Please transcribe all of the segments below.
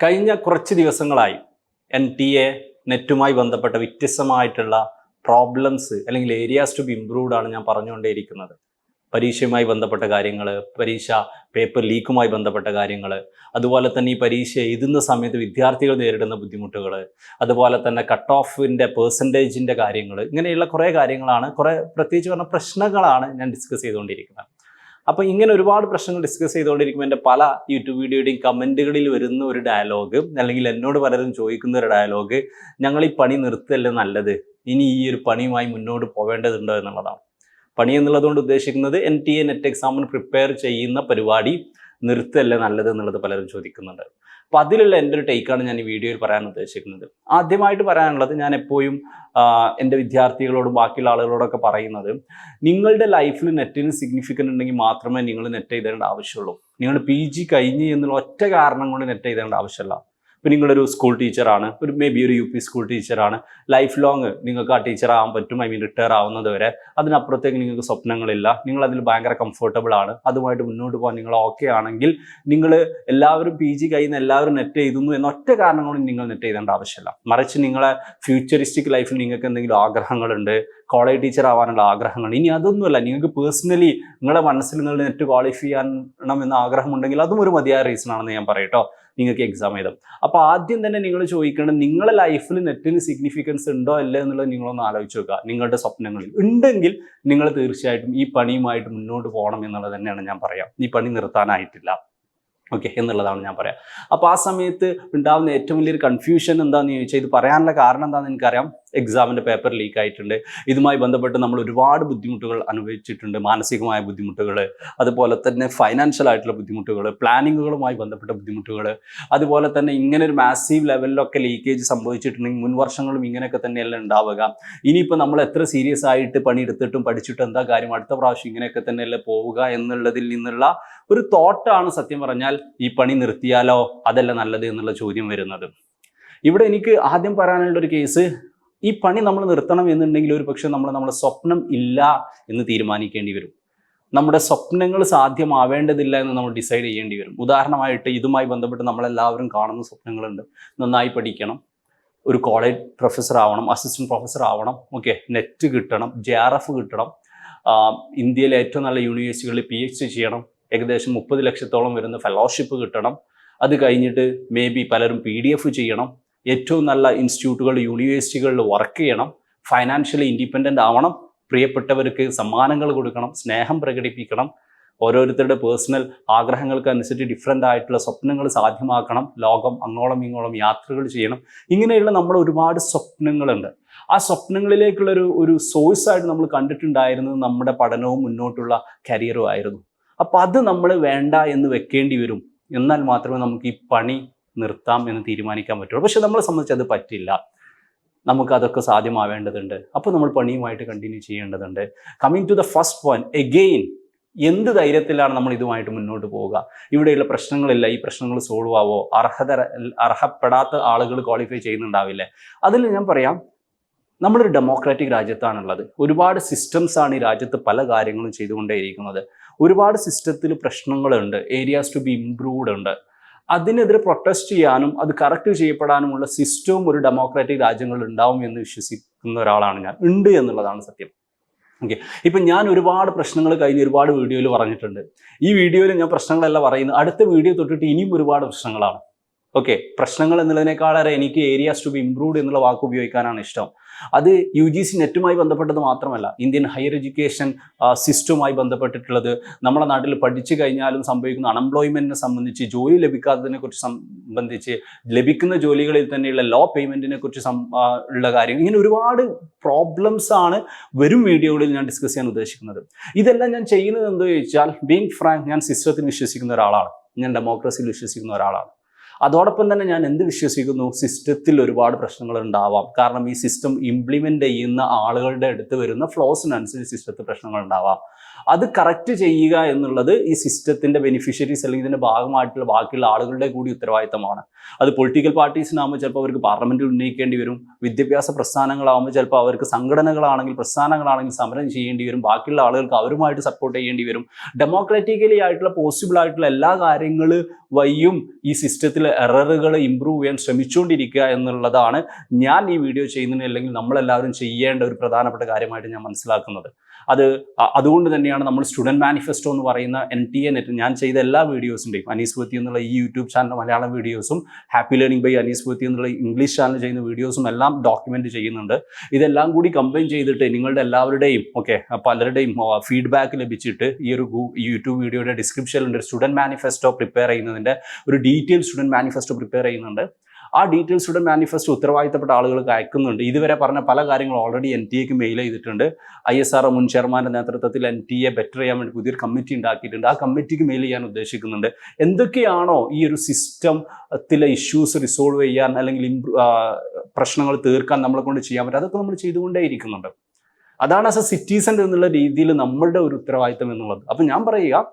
കഴിഞ്ഞ കുറച്ച് ദിവസങ്ങളായി എൻ ടി എ നെറ്റുമായി ബന്ധപ്പെട്ട വ്യത്യസ്തമായിട്ടുള്ള പ്രോബ്ലംസ് അല്ലെങ്കിൽ ഏരിയാസ് ടു ബി ഇംപ്രൂവ്ഡ് ആണ് ഞാൻ പറഞ്ഞുകൊണ്ടേയിരിക്കുന്നത്. പരീക്ഷയുമായി ബന്ധപ്പെട്ട കാര്യങ്ങൾ പരീക്ഷ പേപ്പർ ലീക്കുമായി ബന്ധപ്പെട്ട കാര്യങ്ങൾ അതുപോലെ തന്നെ ഈ പരീക്ഷ എഴുതുന്ന സമയത്ത് വിദ്യാർത്ഥികൾ നേരിടുന്ന ബുദ്ധിമുട്ടുകൾ അതുപോലെ തന്നെ കട്ട് ഓഫിന്റെ പേഴ്സന്റേജിന്റെ കാര്യങ്ങൾ ഇങ്ങനെയുള്ള കുറേ കാര്യങ്ങളാണ് കുറേ പ്രത്യേകിച്ച് പറഞ്ഞ പ്രശ്നങ്ങളാണ് ഞാൻ ഡിസ്കസ് ചെയ്തുകൊണ്ടിരിക്കുന്നത്. അപ്പോൾ ഇങ്ങനെ ഒരുപാട് പ്രശ്നങ്ങൾ ഡിസ്കസ് ചെയ്തുകൊണ്ടിരിക്കുമ്പോൾ എന്റെ പല യൂട്യൂബ് വീഡിയോയുടെയും കമന്റുകളിൽ വരുന്ന ഒരു ഡയലോഗ് അല്ലെങ്കിൽ എന്നോട് പലരും ചോദിക്കുന്ന ഒരു ഡയലോഗ് ഞങ്ങൾ ഈ പണി നിർത്തല്ലേ നല്ലത്? ഇനി ഈ ഒരു പണിയുമായി മുന്നോട്ട് പോവേണ്ടതുണ്ടോ എന്നുള്ളതാണ്. പണി എന്നുള്ളതുകൊണ്ട് ഉദ്ദേശിക്കുന്നത് എൻ ടി എ നെറ്റ് എക്സാമിന് പ്രിപ്പയർ ചെയ്യുന്ന പരിപാടി നിർത്തല്ലേ നല്ലത് എന്നുള്ളത് പലരും ചോദിക്കുന്നുണ്ട്. അപ്പോൾ അതിലുള്ള എന്റെ ഒരു ടേക്കാണ് ഞാൻ ഈ വീഡിയോയിൽ പറയാൻ ഉദ്ദേശിക്കുന്നത്. ആദ്യമായിട്ട് പറയാനുള്ളത് ഞാൻ എപ്പോഴും എന്റെ വിദ്യാർത്ഥികളോടും ബാക്കിയുള്ള ആളുകളോടൊക്കെ പറയുന്നത് നിങ്ങളുടെ ലൈഫിൽ നെറ്റിന് സിഗ്നിഫിക്കന്റ് ഉണ്ടെങ്കിൽ മാത്രമേ നിങ്ങൾ നെറ്റ് എഴുതേണ്ട ആവശ്യമുള്ളൂ. നിങ്ങൾ പി ജി കഴിഞ്ഞ് എന്നുള്ള ഒറ്റ കാരണം കൊണ്ട് നെറ്റ് എഴുതേണ്ട ആവശ്യമില്ല. ഇപ്പം നിങ്ങളൊരു സ്കൂൾ ടീച്ചറാണ് ഒരു മേ ബി ഒരു യു പി സ്കൂൾ ടീച്ചറാണ് ലൈഫ് ലോങ് നിങ്ങൾക്ക് ആ ടീച്ചർ ആവാൻ പറ്റും ഐ മീൻ റിട്ടയർ ആവുന്നത് വരെ. അതിനപ്പുറത്തേക്ക് നിങ്ങൾക്ക് സ്വപ്നങ്ങളില്ല. നിങ്ങൾ അതിൽ ഭയങ്കര കംഫർട്ടബിൾ ആണ്. അതുമായിട്ട് മുന്നോട്ട് പോകാൻ നിങ്ങൾ ഓക്കെ ആണെങ്കിൽ നിങ്ങൾ എല്ലാവരും പി ജി കഴിയുന്ന എല്ലാവരും നെറ്റ് എഴുതുന്നു എന്ന ഒറ്റ കാരണം കൊണ്ട് നിങ്ങൾ നെറ്റ് എഴുതേണ്ട ആവശ്യമില്ല. മറിച്ച് നിങ്ങളെ ഫ്യൂച്ചറിസ്റ്റിക് ലൈഫിൽ നിങ്ങൾക്ക് എന്തെങ്കിലും ആഗ്രഹങ്ങളുണ്ട് കോളേജ് ടീച്ചർ ആവാനുള്ള ആഗ്രഹങ്ങൾ ഇനി അതൊന്നുമല്ല. നിങ്ങൾക്ക് പേഴ്സണലി നിങ്ങളുടെ മനസ്സിൽ നിങ്ങൾ നെറ്റ് ക്വാളിഫൈ ചെയ്യണം എന്ന ആഗ്രഹമുണ്ടെങ്കിൽ അതും ഒരു മതിയായ റീസൺ ആണെന്ന് ഞാൻ പറയട്ടോ. നിങ്ങൾക്ക് എക്സാം എഴുതാം. അപ്പോൾ ആദ്യം തന്നെ നിങ്ങൾ ചോദിക്കേണ്ടത് നിങ്ങളുടെ ലൈഫിൽ നെറ്റിന് സിഗ്നിഫിക്കൻസ് ഉണ്ടോ അല്ലേ എന്നുള്ളത് നിങ്ങളൊന്ന് ആലോചിച്ച് നോക്കുക. നിങ്ങളുടെ സ്വപ്നങ്ങളിൽ ഉണ്ടെങ്കിൽ നിങ്ങൾ തീർച്ചയായിട്ടും ഈ പണിയുമായിട്ട് മുന്നോട്ട് പോകണം എന്നുള്ളത് തന്നെയാണ് ഞാൻ പറയാം. ഈ പണി നിർത്താനായിട്ടില്ല. ഓക്കെ എന്നുള്ളതാണ് ഞാൻ പറയാം. അപ്പോൾ ആ സമയത്ത് ഉണ്ടാകുന്ന ഏറ്റവും വലിയൊരു കൺഫ്യൂഷൻ എന്താണെന്ന് ചോദിച്ചാൽ ഇത് പറയാനുള്ള കാരണം എന്താണെന്ന് എനിക്കറിയാം. എക്സാമിന്റെ പേപ്പർ ലീക്ക് ആയിട്ടുണ്ട്. ഇതുമായി ബന്ധപ്പെട്ട് നമ്മൾ ഒരുപാട് ബുദ്ധിമുട്ടുകൾ അനുഭവിച്ചിട്ടുണ്ട്. മാനസികമായ ബുദ്ധിമുട്ടുകൾ അതുപോലെ തന്നെ ഫൈനാൻഷ്യൽ ആയിട്ടുള്ള ബുദ്ധിമുട്ടുകൾ പ്ലാനിങ്ങുകളുമായി ബന്ധപ്പെട്ട ബുദ്ധിമുട്ടുകൾ അതുപോലെ തന്നെ ഇങ്ങനെ ഒരു മാസീവ് ലെവലിലൊക്കെ ലീക്കേജ് സംഭവിച്ചിട്ടുണ്ടെങ്കിൽ മുൻ വർഷങ്ങളും ഇങ്ങനെയൊക്കെ തന്നെയല്ല ഉണ്ടാവുക. ഇനിയിപ്പോൾ നമ്മൾ എത്ര സീരിയസ് ആയിട്ട് പണിയെടുത്തിട്ടും പഠിച്ചിട്ടും എന്താ കാര്യം? അടുത്ത പ്രാവശ്യം ഇങ്ങനെയൊക്കെ തന്നെയല്ലേ പോവുക എന്നുള്ളതിൽ നിന്നുള്ള ഒരു തോട്ടാണ് സത്യം പറഞ്ഞാൽ ഈ പണി നിർത്തിയാലോ അതല്ല നല്ലത് എന്നുള്ള ചോദ്യം വരുന്നത്. ഇവിടെ എനിക്ക് ആദ്യം പറയാനുള്ള ഒരു കേസ് ഈ പണി നമ്മൾ നിർത്തണം എന്നുണ്ടെങ്കിൽ ഒരു പക്ഷെ നമ്മൾ നമ്മുടെ സ്വപ്നം ഇല്ല എന്ന് തീരുമാനിക്കേണ്ടി വരും. നമ്മുടെ സ്വപ്നങ്ങൾ സാധ്യമാവേണ്ടതില്ല എന്ന് നമ്മൾ ഡിസൈഡ് ചെയ്യേണ്ടി വരും. ഉദാഹരണമായിട്ട് ഇതുമായി ബന്ധപ്പെട്ട് നമ്മളെല്ലാവരും കാണുന്ന സ്വപ്നങ്ങളുണ്ട്. നന്നായി പഠിക്കണം. ഒരു കോളേജ് പ്രൊഫസർ ആവണം അസിസ്റ്റന്റ് പ്രൊഫസർ ആവണം ഓക്കെ നെറ്റ് കിട്ടണം ജെ ആർ എഫ് കിട്ടണം ഇന്ത്യയിലെ ഏറ്റവും നല്ല യൂണിവേഴ്സിറ്റികളിൽ പി എച്ച് ഡി ചെയ്യണം ഏകദേശം മുപ്പത് ലക്ഷത്തോളം വരുന്ന ഫെലോഷിപ്പ് കിട്ടണം. അത് കഴിഞ്ഞിട്ട് മേ ബി പലരും പി ഡി എഫ് ചെയ്യണം. ഏറ്റവും നല്ല ഇൻസ്റ്റിറ്റ്യൂട്ടുകൾ യൂണിവേഴ്സിറ്റികളിൽ വർക്ക് ചെയ്യണം. ഫൈനാൻഷ്യലി ഇൻഡിപെൻഡന്റ് ആവണം. പ്രിയപ്പെട്ടവർക്ക് സമ്മാനങ്ങൾ കൊടുക്കണം. സ്നേഹം പ്രകടിപ്പിക്കണം. ഓരോരുത്തരുടെ പേഴ്സണൽ ആഗ്രഹങ്ങൾക്ക് അനുസരിച്ച് ഡിഫറെന്റ് ആയിട്ടുള്ള സ്വപ്നങ്ങൾ സാധ്യമാക്കണം. ലോകം അങ്ങോളം ഇങ്ങോളം യാത്രകൾ ചെയ്യണം. ഇങ്ങനെയുള്ള നമ്മൾ ഒരുപാട് സ്വപ്നങ്ങളുണ്ട്. ആ സ്വപ്നങ്ങളിലേക്കുള്ള ഒരു ഒരു സോഴ്സ് ആയിട്ട് നമ്മൾ കണ്ടിട്ടുണ്ടായിരുന്നത് നമ്മുടെ പഠനവും മുന്നോട്ടുള്ള കരിയറും ആയിരുന്നു. അപ്പോൾ അത് നമ്മൾ വേണ്ട എന്ന് വെക്കേണ്ടി വരും. എന്നാൽ മാത്രമേ നമുക്ക് ഈ പണി നിർത്താം എന്ന് തീരുമാനിക്കാൻ പറ്റുള്ളൂ. പക്ഷെ നമ്മളെ സംബന്ധിച്ച് അത് പറ്റില്ല. നമുക്ക് അതൊക്കെ സാധ്യമാവേണ്ടതുണ്ട്. അപ്പോൾ നമ്മൾ പണിയുമായിട്ട് കണ്ടിന്യൂ ചെയ്യേണ്ടതുണ്ട്. Coming to the first point again എന്ത് ധൈര്യത്തിലാണ് നമ്മൾ ഇതുമായിട്ട് മുന്നോട്ട് പോവുക? ഇവിടെയുള്ള പ്രശ്നങ്ങളില്ല ഈ പ്രശ്നങ്ങൾ സോൾവ് ആവോ? അർഹത അർഹപ്പെടാത്ത ആളുകൾ ക്വാളിഫൈ ചെയ്യുന്നുണ്ടാവില്ലേ? അതിൽ ഞാൻ പറയാം നമ്മളൊരു ഡെമോക്രാറ്റിക് രാജ്യത്താണുള്ളത്. ഒരുപാട് സിസ്റ്റംസാണ് ഈ രാജ്യത്ത് പല കാര്യങ്ങളും ചെയ്തുകൊണ്ടേയിരിക്കുന്നത്. ഒരുപാട് സിസ്റ്റത്തിൽ പ്രശ്നങ്ങളുണ്ട് ഏരിയാസ് ടു ബി ഇംപ്രൂവ്ഡ് ഉണ്ട്. അതിനെതിരെ പ്രൊട്ടസ്റ്റ് ചെയ്യാനും അത് കറക്റ്റ് ചെയ്യപ്പെടാനുമുള്ള സിസ്റ്റവും ഒരു ഡെമോക്രാറ്റിക് രാജ്യങ്ങളിൽ ഉണ്ടാവും എന്ന് വിശ്വസിക്കുന്ന ഒരാളാണ് ഞാൻ. ഉണ്ട് എന്നുള്ളതാണ് സത്യം. ഓക്കെ ഇപ്പം ഞാൻ ഒരുപാട് പ്രശ്നങ്ങൾ കഴിഞ്ഞ് ഒരുപാട് വീഡിയോയിൽ പറഞ്ഞിട്ടുണ്ട്. ഈ വീഡിയോയിൽ ഞാൻ പ്രശ്നങ്ങളല്ല പറയുന്നത് അടുത്ത വീഡിയോ തൊട്ടിട്ട് ഇനിയും ഒരുപാട് പ്രശ്നങ്ങളാണ്. ഓക്കെ പ്രശ്നങ്ങൾ എന്നുള്ളതിനേക്കാളേറെ എനിക്ക് ഏരിയാസ് ടു ബി ഇംപ്രൂവ്ഡ് എന്നുള്ള വാക്ക് ഉപയോഗിക്കാനാണ് ഇഷ്ടം. അത് യു ജി സി നെറ്റുമായി ബന്ധപ്പെട്ടത് മാത്രമല്ല ഇന്ത്യൻ ഹയർ എഡ്യൂക്കേഷൻ സിസ്റ്റവുമായി ബന്ധപ്പെട്ടിട്ടുള്ളത് നമ്മുടെ നാട്ടിൽ പഠിച്ചു കഴിഞ്ഞാലും സംഭവിക്കുന്ന അൺഎംപ്ലോയ്മെന്റിനെ സംബന്ധിച്ച് ജോലി ലഭിക്കാത്തതിനെ കുറിച്ച് സംബന്ധിച്ച് ലഭിക്കുന്ന ജോലികളിൽ തന്നെയുള്ള ലോ പേയ്മെന്റിനെ കുറിച്ച് ഉള്ള കാര്യം ഇങ്ങനെ ഒരുപാട് പ്രോബ്ലംസ് ആണ് വരും വീഡിയോകളിൽ ഞാൻ ഡിസ്കസ് ചെയ്യാൻ ഉദ്ദേശിക്കുന്നത്. ഇതെല്ലാം ഞാൻ ചെയ്യുന്നത് എന്താ ചോദിച്ചാൽ ബീങ് ഫ്രാങ്ക് ഞാൻ സിസ്റ്റത്തിൽ വിശ്വസിക്കുന്ന ഒരാളാണ്. ഞാൻ ഡെമോക്രസിയിൽ വിശ്വസിക്കുന്ന ഒരാളാണ്. അതോടൊപ്പം തന്നെ ഞാൻ എന്ത് വിശ്വസിക്കുന്നു? സിസ്റ്റത്തിൽ ഒരുപാട് പ്രശ്നങ്ങൾ ഉണ്ടാവാം. കാരണം ഈ സിസ്റ്റം ഇംപ്ലിമെന്റ് ചെയ്യുന്ന ആളുകളുടെ അടുത്ത് വരുന്ന ഫ്ലോസിനനുസരിച്ച് സിസ്റ്റത്തിൽ പ്രശ്നങ്ങൾ ഉണ്ടാവാം. അത് കറക്റ്റ് ചെയ്യുക എന്നുള്ളത് ഈ സിസ്റ്റത്തിന്റെ ബെനിഫിഷ്യറീസ് അല്ലെങ്കിൽ ഇതിന്റെ ഭാഗമായിട്ടുള്ള ബാക്കിയുള്ള ആളുകളുടെ കൂടി ഉത്തരവാദിത്തമാണ്. അത് പൊളിറ്റിക്കൽ പാർട്ടീസിനാകുമ്പോൾ ചിലപ്പോൾ അവർക്ക് പാർലമെന്റിൽ ഉന്നയിക്കേണ്ടി വരും. വിദ്യാഭ്യാസ പ്രസ്ഥാനങ്ങളാകുമ്പോൾ ചിലപ്പോൾ അവർക്ക് സംഘടനകളാണെങ്കിൽ പ്രസ്ഥാനങ്ങളാണെങ്കിൽ സമരം ചെയ്യേണ്ടി വരും. ബാക്കിയുള്ള ആളുകൾക്ക് അവരുമായിട്ട് സപ്പോർട്ട് ചെയ്യേണ്ടി വരും. ഡെമോക്രാറ്റിക്കലി ആയിട്ടുള്ള പോസിബിൾ ആയിട്ടുള്ള എല്ലാ കാര്യങ്ങൾ വയ്യും ഈ സിസ്റ്റത്തിൽ എററുകൾ ഇമ്പ്രൂവ് ചെയ്യാൻ ശ്രമിച്ചുകൊണ്ടിരിക്കുക എന്നുള്ളതാണ് ഞാൻ ഈ വീഡിയോ ചെയ്യുന്നതിന് അല്ലെങ്കിൽ നമ്മളെല്ലാവരും ചെയ്യേണ്ട ഒരു പ്രധാനപ്പെട്ട കാര്യമായിട്ട് ഞാൻ മനസ്സിലാക്കുന്നത്. അത് അതുകൊണ്ട് തന്നെയാണ് നമ്മൾ സ്റ്റുഡന്റ് മാനിഫെസ്റ്റോ എന്ന് പറയുന്ന എൻ ടി എ നെറ്റ് ഞാൻ ചെയ്ത എല്ലാ വീഡിയോസിന്റെയും അനീസ് പൂത്തി എന്നുള്ള ഈ യൂട്യൂബ് ചാനൽ മലയാളം വീഡിയോസും happy learning by Anees Poothi എന്നുള്ള ഇംഗ്ലീഷ് ചാനൽ ചെയ്യുന്ന വീഡിയോസും എല്ലാം ഡോക്യുമെന്റ് ചെയ്യുന്നുണ്ട്. ഇതെല്ലാം കൂടി കമ്പൈൻ ചെയ്തിട്ട് നിങ്ങളുടെ എല്ലാവരുടെയും ഓക്കെ പലരുടെയും ഫീഡ്ബാക്ക് ലഭിച്ചിട്ട് ഈ ഒരു യൂട്യൂബ് വീഡിയോയുടെ ഡിസ്ക്രിപ്ഷനിലുണ്ട്. സ്റ്റുഡന്റ് മാനിഫെസ്റ്റോ പ്രിപ്പയർ ചെയ്യുന്നതിന്റെ ഒരു ഡീറ്റെയിൽ സ്റ്റുഡന്റ് മാനിഫെസ്റ്റോ പ്രിപ്പയർ ചെയ്യുന്നുണ്ട്. ആ ഡീറ്റെയിൽസ് സ്റ്റുഡന്റ് മാനിഫെസ്റ്റോ ഉത്തരവാദിത്തപ്പെട്ട ആളുകൾക്ക് അയക്കുന്നുണ്ട്. ഇതുവരെ പറഞ്ഞ പല കാര്യങ്ങളും ഓൾറെഡി എൻ ടി എക്ക് മെയിൽ ചെയ്തിട്ടുണ്ട്. ഐ എസ് ആർ മുൻ ചെയർമാന്റെ നേതൃത്വത്തിൽ എൻ ടി എ ബെറ്റർ ചെയ്യാൻ വേണ്ടി പുതിയൊരു കമ്മിറ്റി ഉണ്ടാക്കിയിട്ടുണ്ട്. ആ കമ്മിറ്റിക്ക് മെയിൽ ചെയ്യാൻ ഉദ്ദേശിക്കുന്നുണ്ട്. എന്തൊക്കെയാണോ ഈ ഒരു സിസ്റ്റത്തിലെ ഇഷ്യൂസ് റിസോൾവ് ചെയ്യാൻ അല്ലെങ്കിൽ പ്രശ്നങ്ങൾ തീർക്കാൻ നമ്മളെ കൊണ്ട് ചെയ്യാൻ പറ്റും? അതൊക്കെ നമ്മൾ ചെയ്തുകൊണ്ടേ ഇരിക്കുന്നുണ്ട് അതാണ് ആസ് എ സിറ്റീസൺ എന്നുള്ള രീതിയിൽ നമ്മളുടെ ഒരു ഉത്തരവാദിത്തം എന്നുള്ളത്. അപ്പം ഞാൻ പറയുക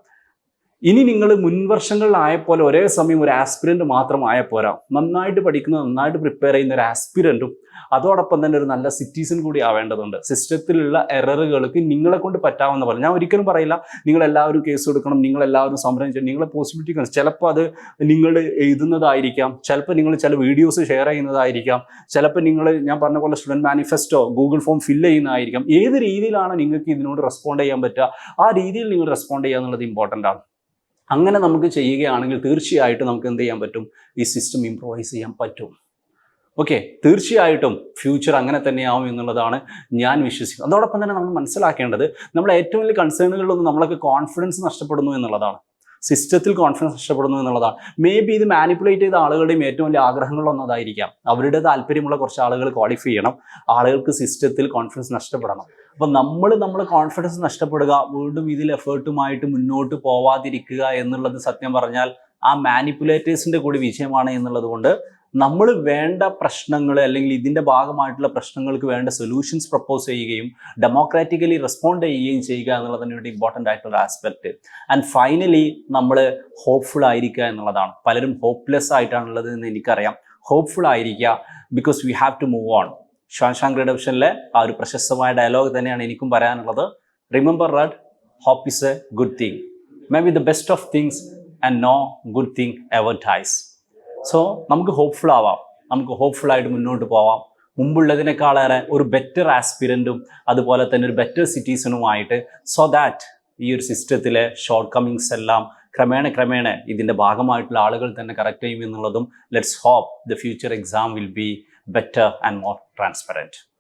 ഇനി നിങ്ങൾ മുൻവർഷങ്ങളിലായ പോലെ ഒരേ സമയം ഒരു ആസ്പിരന്റ് മാത്രം ആയ പോരാ നന്നായിട്ട് പഠിക്കുന്ന നന്നായിട്ട് പ്രിപ്പയർ ചെയ്യുന്ന ഒരു ആസ്പിരന്റും അതോടൊപ്പം തന്നെ ഒരു നല്ല സിറ്റിസൺ കൂടി ആവേണ്ടതുണ്ട്. സിസ്റ്റത്തിലുള്ള എററുകൾക്ക് നിങ്ങളെ കൊണ്ട് പറ്റാവുന്ന പോലെ. ഞാൻ ഒരിക്കലും പറയില്ല നിങ്ങൾ എല്ലാവരും കേസ് കൊടുക്കണം നിങ്ങൾ എല്ലാവരും സമരം ചെയ്യണം. നിങ്ങളെ പോസിബിലിറ്റി ചിലപ്പോൾ അത് നിങ്ങൾ എഴുതുന്നതായിരിക്കാം. ചിലപ്പോൾ നിങ്ങൾ ചില വീഡിയോസ് ഷെയർ ചെയ്യുന്നതായിരിക്കാം. ചിലപ്പോൾ നിങ്ങൾ ഞാൻ പറഞ്ഞ പോലെ student manifesto Google form fill ചെയ്യുന്നതായിരിക്കാം. ഏത് രീതിയിലാണ് നിങ്ങൾക്ക് ഇതിനോട് റെസ്പോണ്ട് ചെയ്യാൻ പറ്റുക? ആ രീതിയിൽ നിങ്ങൾ റെസ്പോണ്ട് ചെയ്യുക എന്നുള്ളത് ഇമ്പോർട്ടന്റ് ആണ്. അങ്ങനെ നമുക്ക് ചെയ്യുകയാണെങ്കിൽ തീർച്ചയായിട്ടും നമുക്ക് എന്ത് ചെയ്യാൻ പറ്റും? ഈ സിസ്റ്റം ഇംപ്രൂവൈസ് ചെയ്യാൻ പറ്റും. ഓക്കെ തീർച്ചയായിട്ടും ഫ്യൂച്ചർ അങ്ങനെ തന്നെയാവും എന്നുള്ളതാണ് ഞാൻ വിശ്വസിക്കുന്നത്. അതോടൊപ്പം തന്നെ നമ്മൾ മനസ്സിലാക്കേണ്ടത് നമ്മൾ ഏറ്റവും വലിയ കൺസേണുകളിലൊന്നും നമ്മളൊക്കെ കോൺഫിഡൻസ് നഷ്ടപ്പെടുന്നു എന്നുള്ളതാണ്. സിസ്റ്റത്തിൽ കോൺഫിഡൻസ് നഷ്ടപ്പെടുന്നു എന്നുള്ളതാണ്. മേ ബി ഇത് മാനിപ്പുലേറ്റ് ചെയ്ത ആളുകളുടെയും ഏറ്റവും വലിയ ആഗ്രഹങ്ങളൊന്നതായിരിക്കാം അവരുടെ താല്പര്യമുള്ള കുറച്ച് ആളുകൾ ക്വാളിഫൈ ചെയ്യണം. ആളുകൾക്ക് സിസ്റ്റത്തിൽ കോൺഫിഡൻസ് നഷ്ടപ്പെടണം. അപ്പം നമ്മൾ നമ്മൾ കോൺഫിഡൻസ് നഷ്ടപ്പെടുക വീണ്ടും ഇതിൽ എഫേർട്ടുമായിട്ട് മുന്നോട്ട് പോവാതിരിക്കുക എന്നുള്ളത് സത്യം പറഞ്ഞാൽ ആ മാനിപ്പുലേറ്റേഴ്സിന്റെ കൂടി വിഷയമാണ് എന്നുള്ളത് കൊണ്ട് നമ്മൾ വേണ്ട പ്രശ്നങ്ങൾ അല്ലെങ്കിൽ ഇതിന്റെ ഭാഗമായിട്ടുള്ള പ്രശ്നങ്ങൾക്ക് വേണ്ട സൊല്യൂഷൻസ് പ്രപ്പോസ് ചെയ്യുകയും ഡെമോക്രാറ്റിക്കലി റെസ്പോണ്ട് ചെയ്യുകയും ചെയ്യുക എന്നുള്ളത് തന്നെയാണ് ഇമ്പോർട്ടന്റ് ആയിട്ടുള്ള ആസ്പെക്ട് ആൻഡ് ഫൈനലി നമ്മൾ ഹോപ്പ്ഫുൾ ആയിരിക്കുക എന്നുള്ളതാണ്. പലരും ഹോപ്പ്ലെസ് ആയിട്ടാണുള്ളത് എന്ന് എനിക്കറിയാം. ഹോപ്പ്ഫുൾ ആയിരിക്കുക because we have to move on Shawshank റിഡപ്ഷനിലെ ആ ഒരു പ്രശസ്തമായ ഡയലോഗ് തന്നെയാണ് എനിക്കും പറയാനുള്ളത്. Remember Red hope is a good thing may be the best of things and no good thing ever dies so നമുക്ക് ഹോപ്പ്ഫുൾ ആവാം നമുക്ക് ഹോപ്പ്ഫുൾ ആയിട്ട് മുന്നോട്ട് പോവാം മുമ്പുള്ളതിനേക്കാളേറെ ഒരു ബെറ്റർ ആസ്പിരന്റും അതുപോലെ തന്നെ ഒരു ബെറ്റർ സിറ്റീസണുമായിട്ട് സോ ദാറ്റ് ഈ ഒരു സിസ്റ്റത്തിലെ ഷോർട്ട് കമ്മിങ്സ് എല്ലാം ക്രമേണ ക്രമേണ ഇതിന്റെ ഭാഗമായിട്ടുള്ള ആളുകൾ തന്നെ കറക്റ്റ് ചെയ്യും എന്നുള്ളതും let's hope the future exam will be better and more transparent.